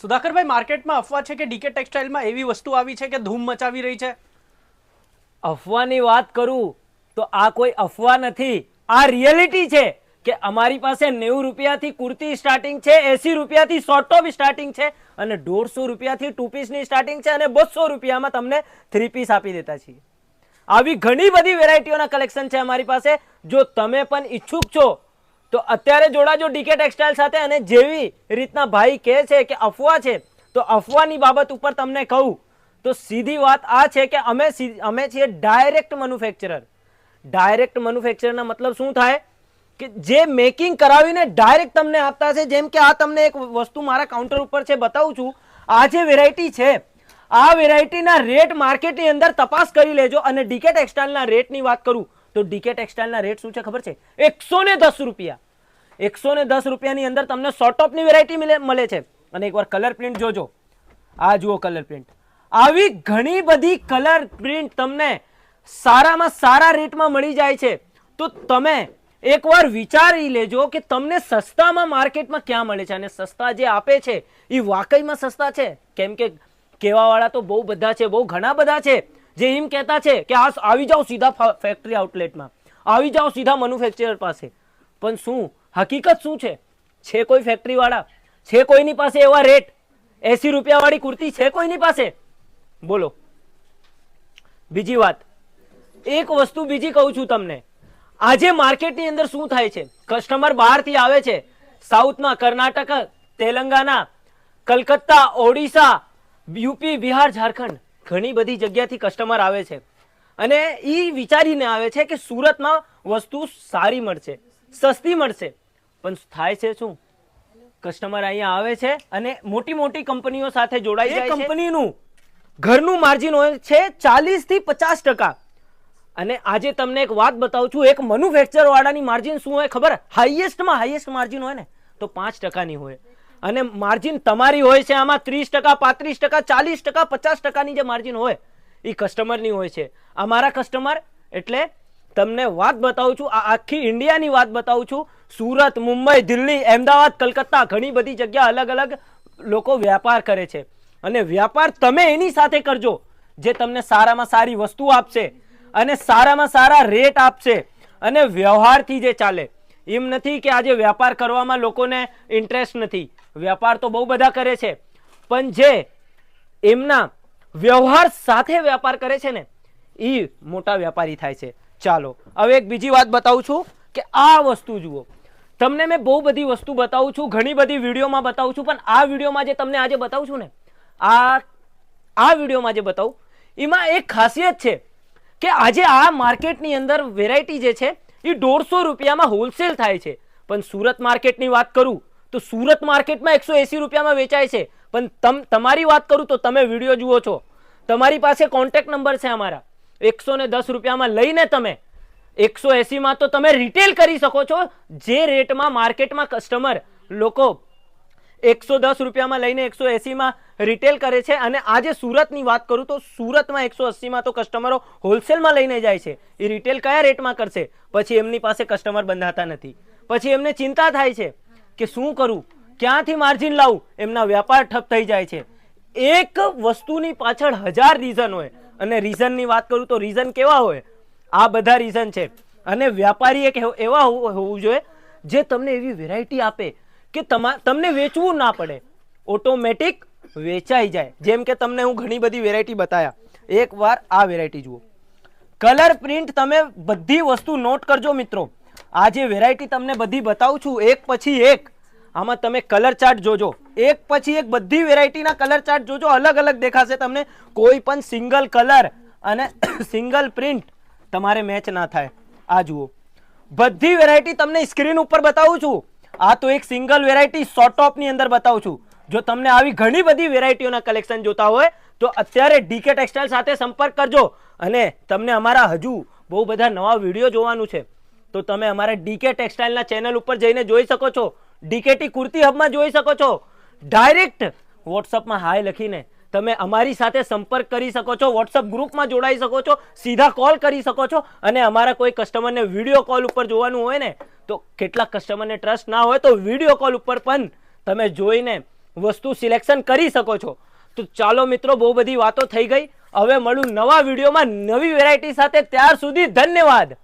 સુધાકરભાઈ, માર્કેટમાં અફવા છે કે ડીકે ટેક્સટાઇલમાં એવી વસ્તુ આવી છે કે ધૂમ મચાવી રહી છે? અફવાની વાત કરું તો આ કોઈ અફવા નથી. આ રિયલિટી છે કે અમારી પાસે નેવું રૂપિયાથી કુર્તી સ્ટાર્ટિંગ છે, એસી રૂપિયાથી શોર્ટ ટોપ સ્ટાર્ટિંગ છે અને દોઢસો રૂપિયાથી ટુ પીસની સ્ટાર્ટિંગ છે અને બસો રૂપિયામાં તમને થ્રી પીસ આપી દેતા છીએ. આવી ઘણી બધી વેરાયટીઓના કલેક્શન છે અમારી પાસે. જો તમે પણ ઈચ્છુક છો તો અત્યારે જોડાજો ડીકે ટેક્સટાઇલ સાથે અને જેવી રીતના ભાઈ કહે છે કે અફવા છે, તો અફવાની બાબત ઉપર તમને કહું. તો સીધી વાત આ છે કે અમે અમે છીએ ડાયરેક્ટ મેન્યુફેક્ચરર ડાયરેક્ટ મેન્યુફેક્ચરના મતલબ શું થાય? કે જે મેકિંગ કરાવીને ડાયરેક્ટ તમને આપતા છે જેમ કે આ તમને એક વસ્તુ મારા કાઉન્ટર ઉપર છે, બતાવું છું. આ જે વેરાયટી છે, આ વેરાયટીના રેટ માર્કેટની અંદર તપાસ કરી લેજો અને ડીકે ટેક્સટાઇલના રેટની વાત કરું. તો ડીકે ટેક્સટાઇલના રેટ શું છે ખબર છે? એકસો રૂપિયા. એકસો ને દસ રૂપિયાની અંદર તમને શોર્ટ ટોપની વેરાયટી મળે મળે છે. અને એકવાર કલર પ્રિન્ટ જોજો. આ જુઓ કલર પ્રિન્ટ આવી ઘણી બધી કલર પ્રિન્ટ તમને સારામાં સારા રેટમાં મળી જાય છે. તો તમે એકવાર વિચારી લેજો કે તમને સસ્તામાં માર્કેટમાં ક્યાં મળે છે અને સસ્તા જે આપે છે એ વાકઈમાં સસ્તા છે? કેમ કે કહેવાવાળા તો બહુ બધા છે, બહુ ઘણા બધા છે, જે એમ કહેતા છે કે આ આવી જાઓ સીધા ફેક્ટરી આઉટલેટમાં આવી જાઓ સીધા મેન્યુફેક્ચરર પાસે. પણ શું? હકીકત શું છે? છે કોઈ ફેક્ટરી વાળા છે કોઈની પાસે એવા રેટ એસી રૂપિયા વાળી કુર્તી છે કોઈની પાસે? બોલો. બીજી વાત. એક વસ્તુ બીજી કહું છું તમને. આજે માર્કેટની અંદર શું થાય છે? કસ્ટમર બહારથી આવે છે. સાઉથમાં કર્ણાટક, તેલંગાના, કલકત્તા, ઓડિશા, યુપી, બિહાર, ઝારખંડ ઘણી બધી જગ્યાથી કસ્ટમર આવે છે. અને એ વિચારીને આવે છે કે સુરતમાં વસ્તુ સારી મળશે, સસ્તી મળશે. પણ થાય છે શું? કસ્ટમર અહીંયા આવે છે અને મોટી મોટી કંપનીઓ સાથે જોડાઈ જાય છે. કંપનીનું ઘરનું માર્જિન હોય છે ચાલીસથી પચાસ ટકા. અને આજે તમને એક વાત બતાવું છું એક મેન્યુફેક્ચર વાળાની માર્જિન શું હોય ખબર? હાઈએસ્ટમાં હાઈએસ્ટ માર્જિન હોય ને તો પાંચ ટકાની હોય. અને માર્જિન તમારી હોય છે આમાં ત્રીસ ટકા પાંત્રીસ ટકા ચાલીસ ટકા પચાસ ટકાની જે માર્જિન હોય એ કસ્ટમરની હોય છે. આ મારા કસ્ટમર એટલે તમને વાત બતાવું છું આ આખી ઇન્ડિયાની વાત બતાવું છું સુરત, મુંબઈ, દિલ્હી, અમદાવાદ, કલકત્તા ઘણી બધી જગ્યા અલગ અલગ લોકો વ્યાપાર કરે છે. અને વ્યાપાર તમે એની સાથે કરજો, જે તમને સારામાં સારી વસ્તુ આપશે અને સારામાં સારા રેટ આપશે અને વ્યવહારથી જે ચાલે. એમ નથી કે આજે વ્યાપાર કરવામાં લોકોને ઇન્ટરેસ્ટ નથી. વ્યાપાર તો બહુ બધા કરે છે. પણ જે એમના વ્યવહાર સાથે વ્યાપાર કરે છે ને એ મોટા વ્યાપારી થાય છે. ચાલો, હવે એક બીજી વાત બતાવું છું કે આ વસ્તુ જુઓ. તમને મેં બહુ બધી વસ્તુ બતાવું છું, ઘણી બધી વિડીયોમાં બતાવું છું, પણ આ વિડીયોમાં જે તમને આજે બતાવું છું ને, આ આ વિડીયોમાં જે બતાવું, એમાં એક ખાસિયત છે કે આજે આ માર્કેટની અંદર વેરાયટી જે છે, એ દોઢસો રૂપિયામાં હોલસેલ થાય છે. પણ સુરત માર્કેટની વાત કરું, તો સુરત માર્કેટમાં એકસો એસી રૂપિયામાં વેચાય છે. પણ તમ, તમારી વાત કરું તો તમે વીડિયો જુઓ છો. તમારી પાસે કોન્ટેક્ટ નંબર છે અમારા. એકસો ને દસ રૂપિયામાં લઈને તમે એકસો એસીમાં તો તમે રિટેલ કરી શકો છો. જે રેટમાં માર્કેટમાં કસ્ટમર લોકો એકસો દસ રૂપિયામાં લઈને એકસો એસીમાં રિટેલ કરે છે. અને આજે સુરતની વાત કરું તો સુરતમાં એકસો અસીમાં તો કસ્ટમરો હોલસેલમાં લઈને જાય છે. એ રિટેલ કયા રેટમાં કરશે? પછી એમની પાસે કસ્ટમર બંધાતા નથી. પછી એમને ચિંતા થાય છે કે શું કરું? ક્યાંથી માર્જિન લાવું? એમના વ્યાપાર ઠપ થઈ જાય છે. એક વસ્તુની પાછળ હજાર રીઝન હોય. અને રીઝનની વાત કરું તો રીઝન કેવા હોય? આ બધા રીઝન છે. અને વ્યાપારી એક એવ- હોવું જોઈએ જે તમને એવી વેરાયટી આપે કે તમા તમને વેચવું ના પડે. ઓટોમેટિક વેચાઈ જાય. જેમ કે તમને હું ઘણી બધી વેરાયટી બતાયા. એકવાર આ વેરાયટી જુઓ. કલર પ્રિન્ટ તમે બધી વસ્તુ નોટ કરજો મિત્રો. આ જે વેરાયટી તમને બધી બતાવું છું, એક પછી એક. આમાં તમે કલર ચાર્ટ જોજો. એક પછી એક બધી વેરાયટીના કલર ચાર્ટ જોજો. અલગ અલગ દેખાશે તમને. કોઈ પણ સિંગલ કલર અને સિંગલ પ્રિન્ટ તમારે મેચ ના થાય. આ જુઓ. બધી વેરાયટી તમને સ્ક્રીન ઉપર બતાવું છું. આ તો એક સિંગલ વેરાયટી શોર્ટ ટોપની અંદર બતાવું છું. જો તમને આવી ઘણી બધી વેરાયટીઓના કલેક્શન જોતા હોય, તો અત્યારે ડીકે ટેક્સટાઇલ સાથે સંપર્ક કરજો. અને તમને અમારા હજુ બહુ બધા નવા વીડિયો જોવાનું છે. તો તમે અમારા ડીકે ટેક્સટાઇલના ચેનલ ઉપર જઈને જોઈ શકો છો. ડીકેટી કુર્તી હબમાં જોઈ શકો છો. ડાયરેક્ટ વોટ્સઅપમાં હાય લખીને તમે અમારી સાથે સંપર્ક કરી શકો છો વોટ્સઅપ ગ્રુપમાં જોડાઈ શકો છો, સીધા કોલ કરી શકો છો અને અમારા કોઈ કસ્ટમરને વીડિયો કોલ ઉપર જોવાનું હોય ને, તો કેટલાક કસ્ટમરને ટ્રસ્ટ ના હોય તો વીડિયો કોલ ઉપર પણ તમે જોઈને વસ્તુ સિલેક્શન કરી શકો છો. તો ચાલો મિત્રો, બહુ બધી વાતો થઈ ગઈ. હવે મળું નવા વિડીયોમાં નવી વેરાયટી સાથે. ત્યાર સુધી ધન્યવાદ.